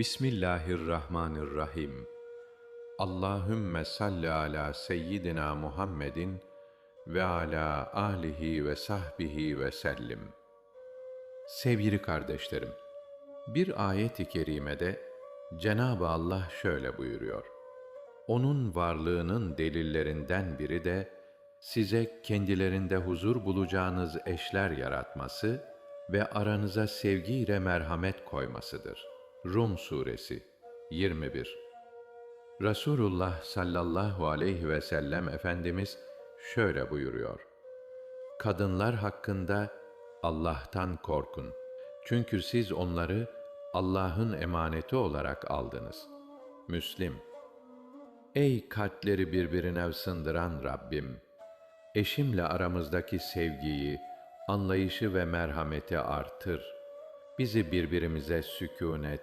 Bismillahirrahmanirrahim. Allahümme salli ala seyyidina Muhammedin ve ala alihi ve sahbihi ve sellim. Sevgili kardeşlerim, bir ayet-i kerimede Cenab-ı Allah şöyle buyuruyor. Onun varlığının delillerinden biri de size kendilerinde huzur bulacağınız eşler yaratması ve aranıza sevgiyle merhamet koymasıdır. Rum suresi 21 Resulullah sallallahu aleyhi ve sellem Efendimiz şöyle buyuruyor. Kadınlar hakkında Allah'tan korkun. Çünkü siz onları Allah'ın emaneti olarak aldınız. Müslim Ey kalpleri birbirine ısındıran Rabbim! Eşimle aramızdaki sevgiyi, anlayışı ve merhameti artır. Bizi birbirimize sükûnet,